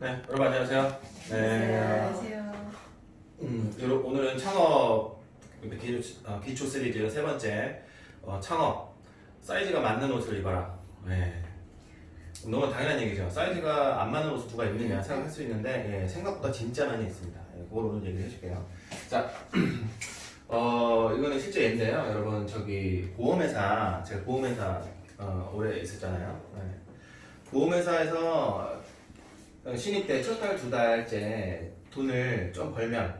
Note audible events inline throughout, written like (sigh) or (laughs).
네, 여러분 안녕하세요. 네, 안녕하세요. 음, 여러분 오늘은 창업 기초, 어, 기초 시리즈 세 번째 어, 창업 사이즈가 맞는 옷을 입어라. 네. 너무 당연한 얘기죠. 사이즈가 안 맞는 옷을 누가 입느냐 생각할 수 있는데 예, 생각보다 진짜 많이 있습니다. 예, 그걸 오늘 얘기를 해줄게요. 자, (clears throat) 어 이거는 실제 예인데요. 여러분 저기 보험회사 제가 보험회사 어, 오래 있었잖아요. 네. 보험회사에서 신입 때 첫 달 두 달째 돈을 좀 벌면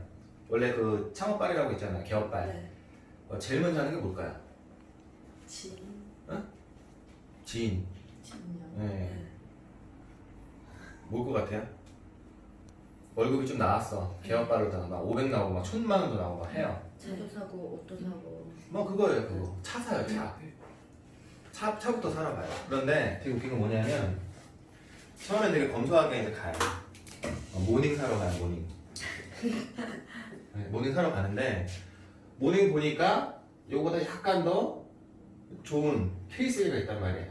원래 그 창업발이라고 있잖아요. 개업발. 네. 어, 제일 먼저 하는 게 뭘까요? 진. 지인. 진요. 네. 뭘 것 같아요? 월급이 좀 나왔어. 개업발로다가 막 500 나오고 막 1000만 원도 나오고 막 해요. 차도 사고 옷도 사고. 뭐 그거예요, 그거. 차 사요, 차. 차, 차부터 살아봐요. 그런데 되게 웃긴 건 뭐냐면 처음엔 되게 검소하게 이제 가요. 어, 모닝 사러 가요, 모닝. 네, 모닝 사러 가는데 모닝 보니까 요거보다 약간 더 좋은 케이스가 있단 말이에요.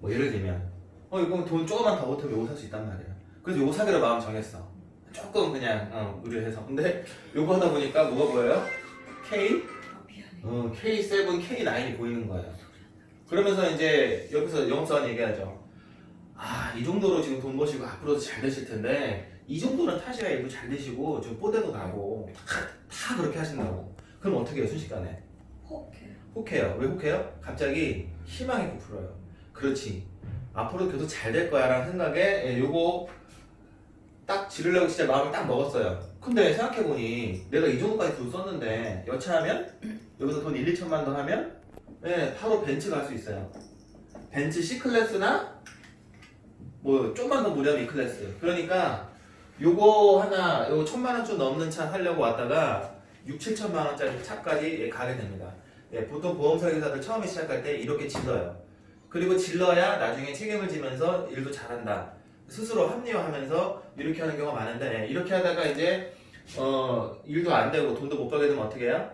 뭐 예를 들면 어 이거 돈 조금만 더 보태면 요거 살 수 있단 말이에요. 그래서 요거 사기로 마음 정했어. 조금 그냥 어, 의뢰해서. 근데 요거 하다 보니까 뭐가 보여요? K. 어, K7, K9이 보이는 거예요. 그러면서 이제 여기서 영업사원 얘기하죠. 아, 이 정도로 지금 돈 버시고 앞으로도 잘 되실 텐데, 이 정도는 타시가 일부 잘 되시고, 좀 뽀대도 나고, 다, 다 그렇게 하신다고. 그럼 어떻게 해요, 순식간에? 혹해요. 혹해요. 왜 혹해요? 갑자기 희망이 부풀어요. 그렇지. 앞으로 계속 잘 될 거야 라는 생각에 예, 요거 딱 지르려고 진짜 마음을 딱 먹었어요. 근데 생각해보니 내가 이 정도까지 돈 썼는데 여차하면 여기서 돈 1, 2천만 더 하면 예, 바로 벤츠 갈 수 있어요. 벤츠 C클래스나 뭐 좀만 더 무리하면 E클래스. 그러니까 요거 하나 요거 천만 원 좀 넘는 차 사려고 왔다가 6, 7천만 원짜리 차까지 예, 가게 됩니다. 예, 보통 보험 설계사들 처음에 시작할 때 이렇게 질러요. 그리고 질러야 나중에 책임을 지면서 일도 잘한다. 스스로 합리화하면서 이렇게 하는 경우가 많은데 예, 이렇게 하다가 이제 어, 일도 안 되고 돈도 못 벌게 되면 어떻게 해요?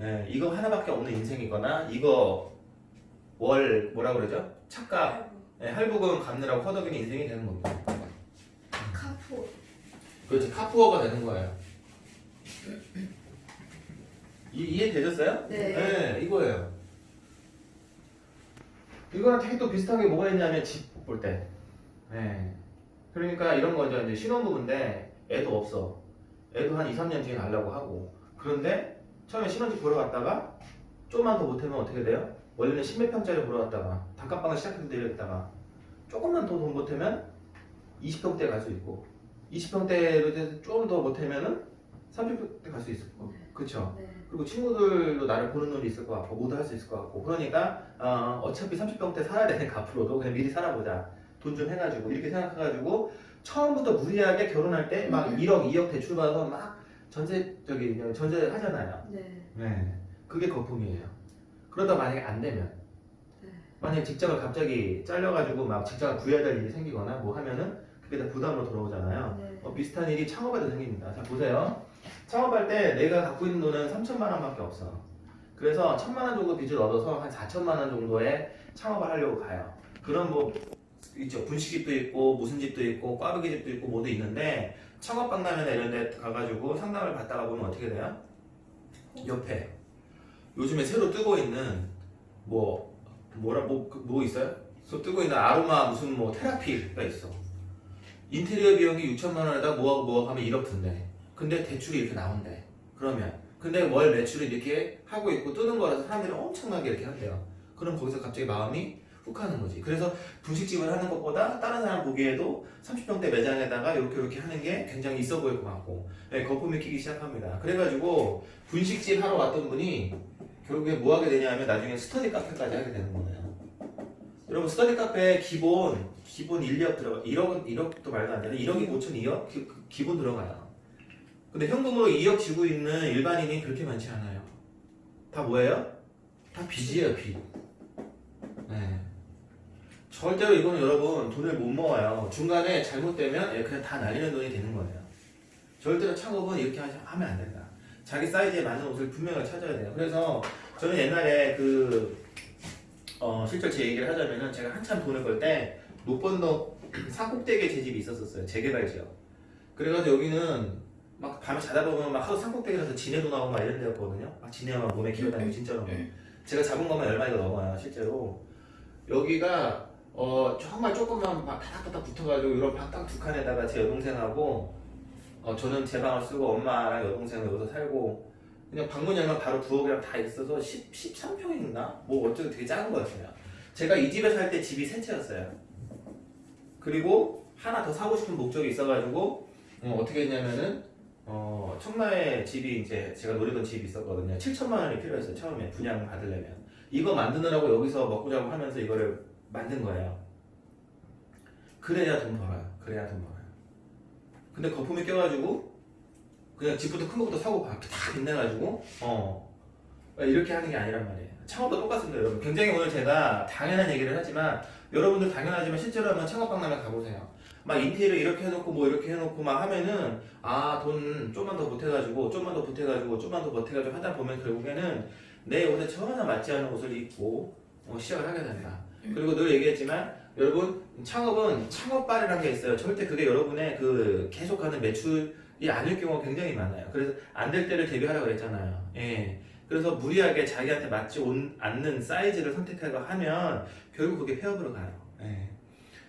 예, 이거 하나밖에 없는 인생이거나 이거 월 뭐라 그러죠? 착각 예, 할부금 갚느라고 허덕이는 인생이 되는 겁니다. 카푸. 그렇지 카푸어가 되는 거예요. 이, 이해 되셨어요? 네. 이거예요. 이거랑 되게 또 비슷한 게 뭐가 있냐면 집 볼 때. 네. 그러니까 이런 거죠. 이제 신혼부부인데 애도 없어. 애도 한 2, 3년 뒤에 가려고 하고. 그런데 처음에 신혼집 보러 갔다가 조금만 더 못하면 어떻게 돼요? 원래는 10몇 평짜리 보러 갔다가 단칸방을 시작해서 내렸다가 조금만 더돈 못하면 20평대 갈 수 있고 20평대로 좀더 못하면은 30평대 갈 수 있을 거고 그쵸? 네. 그리고 친구들도 나를 보는 눈이 있을 것 같고 모두 할 수 있을 것 같고 그러니까 어, 어차피 30평대 살아야 되니까 (laughs) 앞으로도 그냥 미리 살아보자 돈 좀 해가지고 이렇게 생각해가지고 처음부터 무리하게 결혼할 때막 음. 1억 2억 대출 받아서 막 전세 저기 전세 하잖아요 네. 네 그게 거품이에요 그러다 만약에 안 되면 네. 만약에 직장을 갑자기 잘려가지고 막 직장을 구해야 될 일이 생기거나 뭐 하면은 그게 다 부담으로 돌아오잖아요 네. 어, 비슷한 일이 창업에도 생깁니다. 자 보세요. 창업할 때 내가 갖고 있는 돈은 3천만 원밖에 없어. 그래서 천만 원 정도 빚을 얻어서 한 4천만 원 정도의 창업을 하려고 가요. 그런 뭐 있죠. 분식집도 있고 무슨 집도 있고 꽈배기 집도 있고 모두 있는데 창업 박람회나 이런 데 가가지고 상담을 받다가 보면 어떻게 돼요? 옆에 요즘에 새로 뜨고 있는 뭐 뭐라 뭐, 그- 뭐 있어요? 또 뜨고 있는 아로마 무슨 뭐 테라피가 있어. 인테리어 비용이 6천만 원에다 뭐하고 뭐하고 하면 1억 든대. 근데 대출이 이렇게 나온대. 그러면 근데 월 매출이 이렇게 하고 있고 뜨는 거라서 사람들이 엄청나게 이렇게 한대요. 그럼 거기서 갑자기 마음이 훅 하는 거지. 그래서 분식집을 하는 것보다 다른 사람 보기에도 30평대 매장에다가 이렇게 이렇게 하는 게 굉장히 있어 보일 것 같고 네, 거품이 끼기 시작합니다. 그래가지고 분식집 하러 왔던 분이 결국에 뭐 하게 되냐면 나중에 스터디 카페까지 하게 되는 거예요. 여러분 스터디 카페 기본 기본 1억 들어가 1억은 1억도 말도 안 되는 1억이 5천 2억 기, 기본 들어가요. 근데 현금으로 2억 지고 있는 일반인이 그렇게 많지 않아요. 다 뭐예요? 다 빚이에요 빚. 네. 절대로 이거는 여러분 돈을 못 모아요. 중간에 잘못되면 예, 그냥 다 날리는 돈이 되는 거예요. 절대로 창업은 이렇게 하면 안 된다. 자기 사이즈에 맞는 옷을 분명히 찾아야 돼요. 그래서 저는 옛날에 그 어, 실제 제 얘기를 하자면은 제가 한참 돈을 벌때번돈 (clears throat) 산꼭대기에 제 집이 있었었어요. 재개발 지역. 그래가지고 여기는 막 밤에 자다 보면 막 하루 산꼭대기라서 진해도 나오고 막 이런 데였거든요. 막막 몸에 기어다니고 진짜로. 제가 잡은 것만 열 마리가 넘어요, 실제로. 여기가 어 정말 조금만 막 바닥바닥 붙어가지고 이런 방딱두 칸에다가 제 여동생하고 어 저는 제 방을 쓰고 엄마랑 여동생은 여기서 살고 그냥 방문 열면 바로 부엌이랑 다 있어서 10, 13평인가? 뭐 어쩌고 되게 작은 거였어요. 제가 이 집에 살 때 집이 세 채였어요. 그리고 하나 더 사고 싶은 목적이 있어가지고 어, 떻게 했냐면은 어, 청라에 집이 이제 제가 노리던 집이 있었거든요. 7천만 원이 필요했어요. 처음에 분양 받으려면 이거 만드느라고 여기서 먹고 자고 하면서 이거를 만든 거예요. 그래야 돈 벌어요. 그래야 돈 벌어요. 근데 거품이 껴가지고 그냥 집부터 큰 것부터 사고 막탁 빛내가지고 어 이렇게 하는 게 아니란 말이에요. 창업도 똑같습니다, 여러분. 굉장히 오늘 제가 당연한 얘기를 하지만 여러분들 당연하지만 실제로 한번 창업박람회 가보세요. 막 인테리어 이렇게 해놓고 뭐 이렇게 해놓고 막 하면은 아 돈 좀만 더 보태가지고 좀만 더 보태가지고 좀만 더 보태가지고 하다 보면 결국에는 내 옷에 전혀 맞지 않은 옷을 입고 어, 시작을 하게 된다. 그리고 늘 얘기했지만 여러분 창업은 창업발이라는 게 있어요. 절대 그게 여러분의 그 계속하는 매출이 아닐 경우가 굉장히 많아요. 그래서 안 될 때를 대비하라고 그랬잖아요. 예. 그래서 무리하게 자기한테 맞지 온- 않는 사이즈를 선택하고 하면 결국 그게 폐업으로 가요. 예.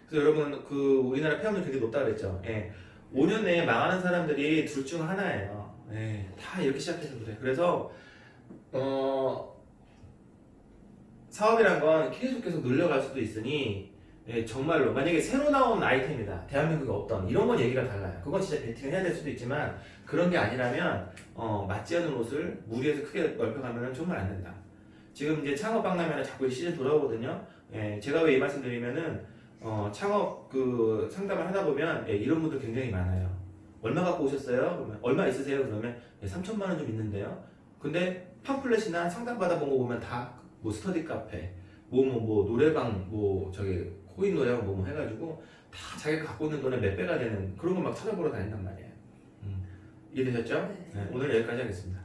그래서 여러분 그 우리나라 폐업률 되게 높다 그랬죠. 예. 5년 내에 망하는 사람들이 둘 중 하나예요. 예. 다 이렇게 시작해서 그래. 그래서 어 사업이란 건 계속 계속 늘려갈 수도 있으니 예, 정말로. 만약에 새로 나온 아이템이다. 대한민국에 없던 이런 건 얘기가 달라요. 그건 진짜 베팅을 해야 될 수도 있지만 그런 게 아니라면 어, 맞지 않는 옷을 무리해서 크게 넓혀가면 정말 안 된다. 지금 이제 창업 박람회는 자꾸 시즌 돌아오거든요. 예, 제가 왜 이 말씀 드리면은 어, 창업 그 상담을 하다 보면 예, 이런 분들 굉장히 많아요. 얼마 갖고 오셨어요? 그러면 얼마 있으세요? 그러면 예, 3천만 원 좀 있는데요. 근데 팜플렛이나 상담 받아본 거 보면 다 뭐 스터디 카페, 뭐뭐뭐 노래방, 뭐 저기 코인 노래방 뭐뭐 해가지고 다 자기가 갖고 있는 돈의 몇 배가 되는 그런 거 막 찾아보러 다닌단 말이에요. 음. 이해되셨죠? 네. 네, 오늘 여기까지 하겠습니다.